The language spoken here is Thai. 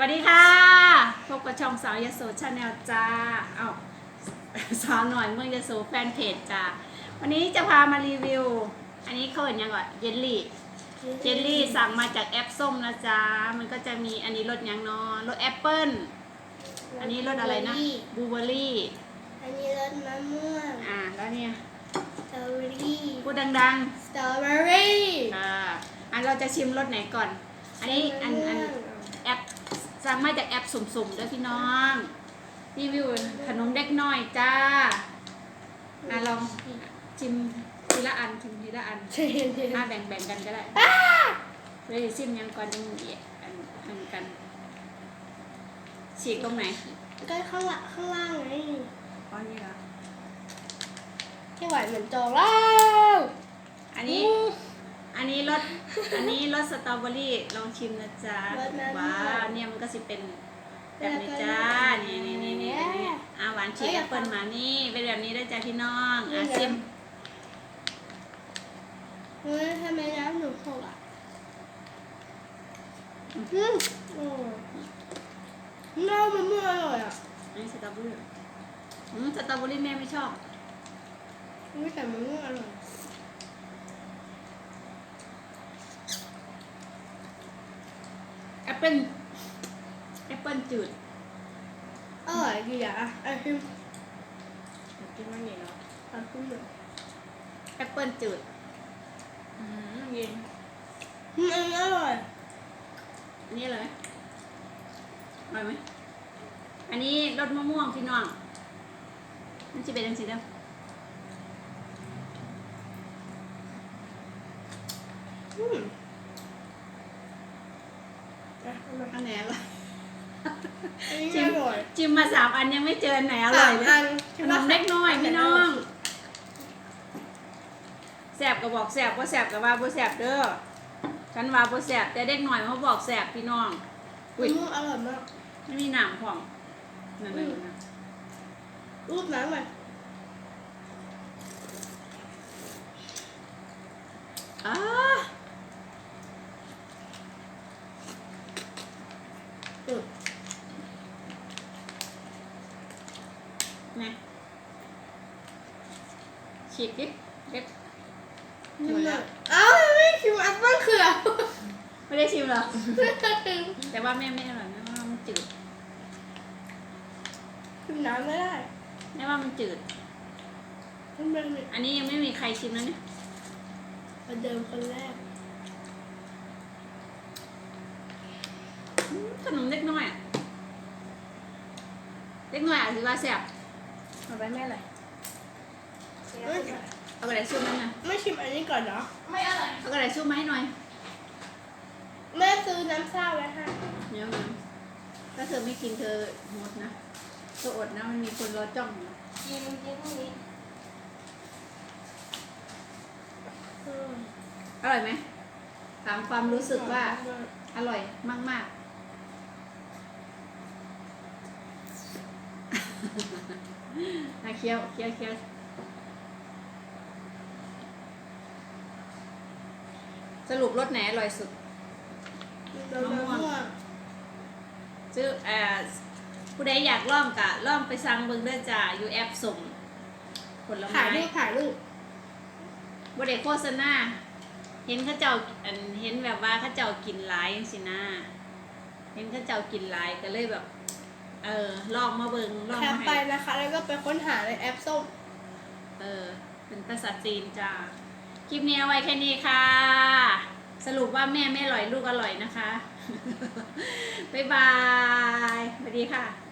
วัสดีค่ะ พบกับช่องสาวยโสชาแนลจ้า เอ้าสาวหน่อยเมืองยโสแฟนเพจจ้า วันนี้จะพามารีวิว อันนี้เขาเห็นยังก่อนเยลลี่เจลลี่สั่งมาจากแอปส้มนะจ๊ะมันก็จะมีอันนี้รสยังเนอะรสแอปเปิ้ล อันนี้รสอะไรนะบลูเบอร์รี่ อันนี้รสมะม่วง อ่าแล้วเนี่ยสตรอเบอรี่พูดดังสตรอเบอรี่ๆอ่า อันเราจะชิมรสไหนก่อน อันนี้อันอันแอป สั่งมาจากแอปสุ่มๆด้วยพี่น้องรีวิวขนมเด็กน้อยจ้าอะลองชิมทีละอันชิมทีละอันใช่เย็นอะแบ่งๆกันก็ได้เลยชิมยังก่อนยังอีกอันอันกันฉีกตรงไหนๆก็ข้างหลังข้างล่างไงอ๋อนี่เหรอที่หวานเหมือนจองแล้วอันนี้ อันนี้รสอันนี้รสสตรอเบอรี่ลองชิมนะจ๊ะว้าวเนี่ยมันก็สิเป็นแบบนี้จ้า นี่นี่นี่นี่นี่อะหวานฉีกแอปเปิลมานี่เป็นแบบนี้ด้วยจ้าพี่น้องอะชิมเฮ้ยทำไมน้ำหนูหกอะอืมโอ้น้ำมะม่วงอร่อยอะอันนี้สตรอเบอรี่อืมสตรอเบอรี่แม่ไม่ชอบไม่แต่มะม่วงอร่อย แอป เปิ้ลแอปเปิ้ลจืดอร่อยดีอะอะไอ้พิมกินไม่มีเนาะอะพิมเลยแอปเปิ้ลจืดอืมเย็นอืมอันนี้อร่อยอันนี้เลยอร่อยไหมอันนี้รสมะม่วงพี่น้องมันจะเป็นยังไงเด้ออืม อะเอามาอันไหนอร่อยอันนี้อร่อยจิ้มมาสามอันยังไม่เจออันไหนอร่อยเลยสามขนมเล็กน้อยพี่น้องแสบก็บอกแสบว่าแสบก็ว่าบ่แสบเด้อฉันว่าบ่แสบแต่เด็กหน่อยเขาบอกแสบพี่น้องมะม่วงอร่อยมากไม่มีหนามผ่องนั่นนั่นนั่นรูปน้ำมันอ้า อืม เนี่ยฉีกดิเด็ดนี่มันเอ้าไม่ชิมแอปเปิ้ลเขือไม่ได้ชิมเหรอ แต่ว่าแม่ไม่อร่อยนะว่ามันจืดชิมน้ำไม่ได้แม่ว่ามันจืดมันเป็นอันนี้ยังไม่มีใครชิมนะเนี่ยประเดิมคนแรกอืมขนมเล็กน้อยอะเล็กน้อยอะถือว่าแซ่บ เอาไปแม่เลยไม่เอากระดาษชุ่มนั่นนะไม่ชิมอันนี้ก่อนเนาะไม่อร่อยเอากระดาษชุ่มมาให้หน่อยแม่ซื้อน้ำซ่าไว้ให้เดี๋ยวนะถ้าเธอไม่กินเธอหมดนะเธออดนะมันมีคนรอจ้องอยู่กินกินพวกนี้อืมอร่อยไหมถามความรู้สึกว่าอร่อยมากมากๆ นะเคี้ยวเคี้ยวเคี้ยวสรุปรสไหนอร่อยสุดมะม่วงซื้อเอ่อผู้ใดอยากล่องกะล่องไปสั่งเบิ่งเด้อจ้าอยู่แอปส่งผลไม้ ถ่ายรูปถ่ายรูปบ่ได้โฆษณาเห็นเขาเจ้าอันเห็นแบบว่าเขาเจ้ากินหลายจังซี่นะเห็นเขาเจ้ากินหลายก็เลยแบบ เออ ลองมาเบิ่งลองแคปมาไปให้นะคะ แล้วก็ไปค้นหาในแอปส้ม เออ เป็นภาษาจีนจ้าคลิปนี้เอาไว้แค่นี้ค่ะ สรุปว่าแม่ไม่อร่อยลูกอร่อยนะคะ บ๊ายบายสวัสดีค่ะ